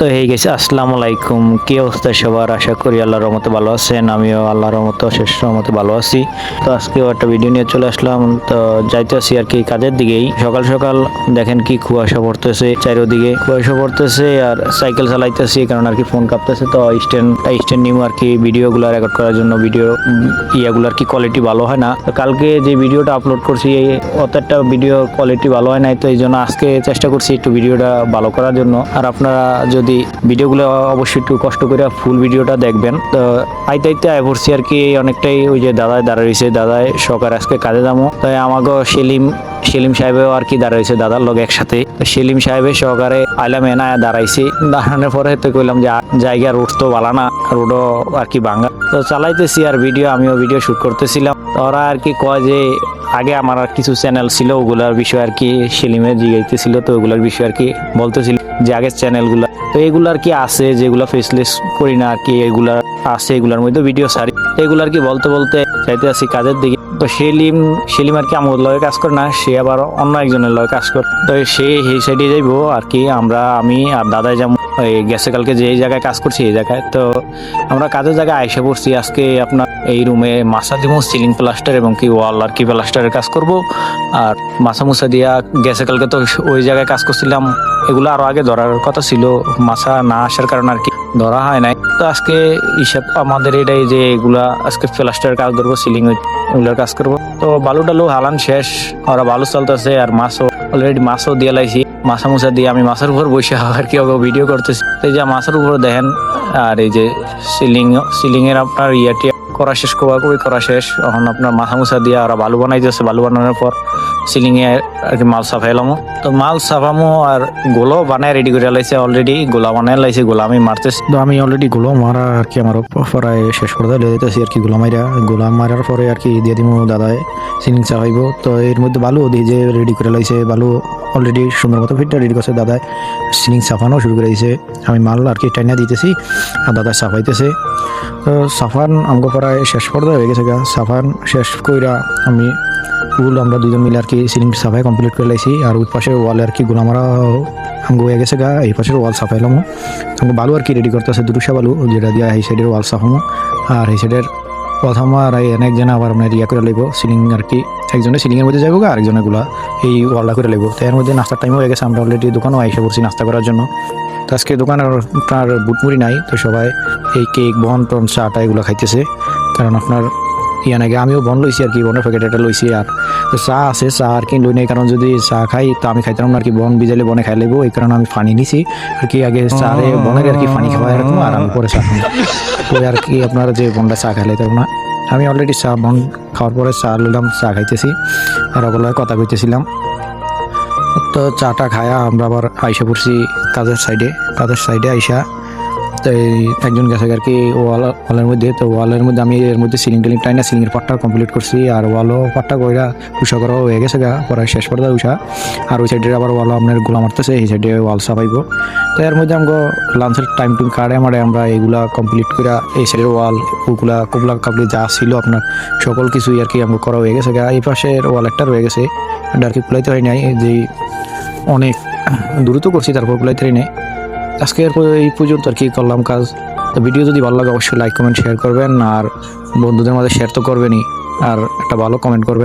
তো হয়ে গেছে, আসসালামু আলাইকুম। কি অবস্থা সবার? আশা করি আল্লাহর রহমতে ভালো আছেন, আমিও আল্লাহর রহমতে শেষ রহমতে ভালো আছি। তো আজকেও একটা ভিডিও নিয়ে চলে আসলাম। তো যাইতেছি আর কি কাজের দিকেই। সকাল সকাল দেখেন কি কুয়াশা পড়তেছে চারিদিকে। কুয়াশা পড়তেছে আর সাইকেল চালাইতেছি, কারণ আর কি ফোন কাঁপতেছে। তো স্ট্যান্ড স্ট্যান্ড নিউ আর কি ভিডিওগুলো রেকর্ড করার জন্য ভিডিও ইয়াগুলো আর কি কোয়ালিটি ভালো হয় না। তো কালকে যে ভিডিওটা আপলোড করছি, এই অত একটা ভিডিও কোয়ালিটি ভালো হয় নাই। তো এই জন্য আজকে চেষ্টা করছি একটু ভিডিওটা ভালো করার জন্য। আর আপনারা যদি ভিডিওগুলো অবশ্যই একটু কষ্ট করে ফুল ভিডিওটা দেখবেন, তো আইতে আইতে আয় পড়ছি আর কি অনেকটাই ওই যে দাদায় দাঁড়া রয়েছে, দাদায় সকার আজকে কাজে দামো তাই আমাকে সেলিম সেলিম সাহেবেও আর কি দাঁড়াইছে, দাদার লগে একসাথে। সেলিম সাহেবের সহকারে আইলাম এনা দাঁড়াইছি। দাঁড়ানোর পরে তো কইলাম যে জায়গা রোড তো ভালো না রোডও আর কি ভাঙা। তো চালাইতেছি আর ভিডিও আমিও ভিডিও শুট করতেছিলাম। ওরা আর কি কয় যে, আগে আমার আর কিছু চ্যানেল ছিল, ওগুলার বিষয়ে আর কি সেলিমে জিগাইতেছিল, তো ওগুলার বিষয়ে আর কি বলতেছিল যে, আগের চ্যানেলগুলো তো এগুলো আর কি আছে, যেগুলো ফেসলেস করি না আর কি, এগুলা আছে, এগুলার মধ্যে ভিডিও সারি এগুলো আর কি বলতে বলতে চাইতে আছি কাজের দিকে। তো সেলিম সেলিম আর কি আমার লগে কাজ করে না, সে আবার অন্য একজনের লগে কাজ করে। তো সে এই সাইডে যাইবো আর কি, আমরা, আমি আর দাদাই যাব। এই গেছে কালকে যে জায়গায় কাজ করছি এই জায়গায়। তো আমরা কাজের জায়গায় আইসা পড়ছি, আজকে আপনার এই রুমে মাসা দিব সিলিং প্লাস্টার এবং কি ওয়াল আর কি প্লাস্টারের কাজ করব। আর মাসা মুসা দিয়া গেছে কালকে তো ওই জায়গায় কাজ করছিলাম। এগুলো আরও আগে ধরার কথা ছিল, মাসা না আসার কারণে আর কি। ধরা হয় নাই। তো আজকে হিসাব আমাদের এটাই যে এগুলা আজকে প্লাস্টারের কাজ ধরবো সিলিং এগুলোর কাজ করব। তো বালু টালু হালান শেষ, ওরা বালু চলতেছে আর মাছও অলরেডি মাছও দিয়ে লাইছি। মাছা মুছা দিয়ে আমি মাছের উপর বসে আর কি ভিডিও করতেছি। এই যে মাছের উপর দেখেন, আর এই যে সিলিং সিলিং এর আপনার ইয়াটি করা শেষ করা কই করা শেষ। এখন আপনার মাথা মুছা দিয়ে ওরা বালু বানাইতেছে, বালু বানানোর পর সিলিং এ আর কি মাল সাফাইলাম তো মাল সাফামো আর গোলো বানায় রেডি করে লাইছে অলরেডি গোলা বানায় লাইছে, গোলা আমি মারতেছি তো আমি অলরেডি গোলো মারা আর কি আমার পরায় শেষ করে দিয়ে দিতেছি আর কি গোলা মাইরা। গোলা মারার পরে আর কি দিয়ে দিমু দাদায় সিলিং চাপাইব। তো এর মধ্যে বালু দিয়ে যে রেডি করে লাইছে, বালু অলরেডি সুন্দর মতো ফিটটা রেডি করছে দাদায়। সিলিং চাপানো শুরু করে দিয়েছে আমি মাল আর কি টাইনা দিতেছি আর দাদা সাফাইতেছে তো সাফান আমাকে প্রায় শেষ পর্যায়ে হয়ে গেছে গা। সাফান শেষ কইরা আমি ফুল আমরা দুজন মিলে আর কি সিলিং সাফাই কমপ্লিট করে লাইছি। আর ওই পাশে ওয়ালে আর কি গুলামারা আমাকে হয়ে গেছে গা, এই পাশের ওয়াল সাফাইলাম আমাকে বালু আর কি রেডি করতেছে দুরুষা বালু যেটা দিয়ে এই সাইডের ওয়াল সাফামো। আর এই সাইডের প্রথম আর একজন আবার আপনার ইয়া করে লাগবো সিলিং আর কি। একজনে সিলিংয়ের মধ্যে যাব গা আরেকজনে গুলা এই ওয়ালটা করে লইব। তো এর মধ্যে নাস্তার টাইম হয়ে গেছে, আমরা অলরেডি দোকানও আইসা করছি নাস্তা করার জন্য। তো আজকে দোকানে আপনার বুটমুড়ি নাই, তো সবাই এই কেক বন, টন, চাটা এগুলো খাইতেছে। কারণ আপনার ইয়া নাকি আমিও বন লইছি আর কি বনের প্যাকেট একটা লইছি আর তো চা আছে চা আর কি লই নাই কারণ যদি চা খাই তো আমি খাইতাম না আর কি বন বিজালে বনে খাই লাগবো এই কারণে আমি পানি নিছি। আর কি আগে চারে বনের আর কি পানি খাওয়া এরকম আর আমি পরে চা খাই আর কি আপনার যে বনটা চা খাইলে তার না। আমি অলরেডি চা বন খাওয়ার পরে চা লইলাম চা খাইতেছি। আর ওগুলো কথা কইতেছিলাম তো চাটা খায়া আমরা আবার আইসা পড়ছি কাজের সাইডে কাজের সাইডে আইসা। একজন গেছে আর কি ওয়াল, ওয়ালের মধ্যে। তো ওয়ালের মধ্যে আমি এর মধ্যে সিলিং টিলিং টাইনা সিলিং এর পাটটা কমপ্লিট করছি। আর ওয়ালও পাটটা কইরা উষা করা হয়ে গেছে গা পরে শেষ করে দেয় উষা। আর ওই সাইডে আবার ওয়ালও আপনার গোলা মারতেছে এই সাইডে ওয়াল সাফাইব। তো এর মধ্যে আমাকে লাঞ্চের টাইম টুম কাটে মারে আমরা এইগুলা কমপ্লিট করে এই সাইডের ওয়াল, ওগুলা কবলা কাবলি যা ছিল আপনার সকল কিছুই আর কি আমাকে করা হয়ে গেছে গা। এই পাশের ওয়াল একটা রয়ে গেছে আর কি কুলাইতে হয় নাই যে অনেক দ্রুত করছি, তারপর কুলাইতে হয় নাই। আজকে এই পর্যন্ত আর কি করলাম কাজ। তো ভিডিও যদি ভালো লাগে, অবশ্যই লাইক কমেন্ট শেয়ার করবেন। আর বন্ধুদের মাঝে শেয়ার তো করবেনই। আর একটা ভালো কমেন্ট করবেন।